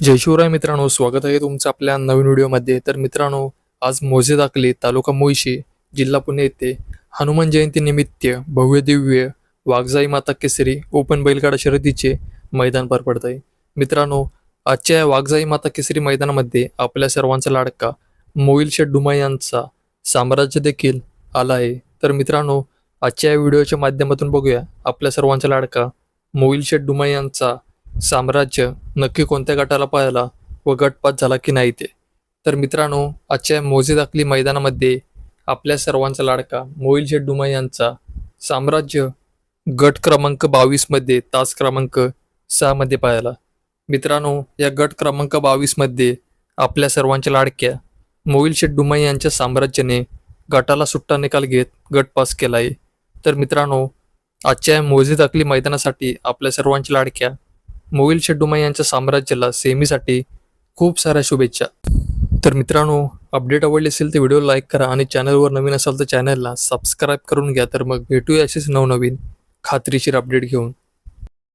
जय शिवराय मित्रांनो स्वागत आहे तुमचं आपल्या नवीन व्हिडिओमध्ये. तर मित्रांनो आज मोजे दाखले तालुका मोहिशी जिल्हा पुणे येथे हनुमान जयंती निमित्त भव्य दिव्य वाघजाई माता केसरी ओपन बैलगाडा शर्यतीचे मैदान पार पडत आहे. मित्रांनो आजच्या या वाघजाई माता केसरी मैदानामध्ये आपल्या सर्वांचा लाडका मोईल शेठ यांचा साम्राज्य देखील आला आहे. तर मित्रांनो आजच्या या व्हिडिओच्या माध्यमातून बघूया आपल्या सर्वांचा लाडका मोईल शेठ डुमाई यांचा साम्राज्य नक्की कोणत्या गटाला पळाला व गटपात झाला की नाही ते? तर मित्रांनो आजच्या मोजे दाखली मैदानामध्ये आपल्या सर्वांचा लाडका मोईल शेठ यांचा साम्राज्य गट क्रमांक बावीसमध्ये तास क्रमांक सहामध्ये पाहायला मित्रांनो या गट क्रमांक बावीसमध्ये आपल्या सर्वांच्या लाडक्या मोईल शेठ यांच्या साम्राज्याने गटाला सुट्टा निकाल घेत गट पास केला आहे तर मित्रांनो आजच्या या मोजे दाखली मैदानासाठी आपल्या सर्वांच्या लाडक्या मोविल शेड्डुमा यांच्या साम्राज्याला सेमीसाठी खूप साऱ्या शुभेच्छा. तर मित्रांनो अपडेट आवडली असेल तर व्हिडिओ लाईक करा आणि चॅनलवर नवीन असाल तर चॅनलला सबस्क्राईब करून घ्या. तर मग भेटूया असेच नवनवीन खात्रीशीर अपडेट घेऊन.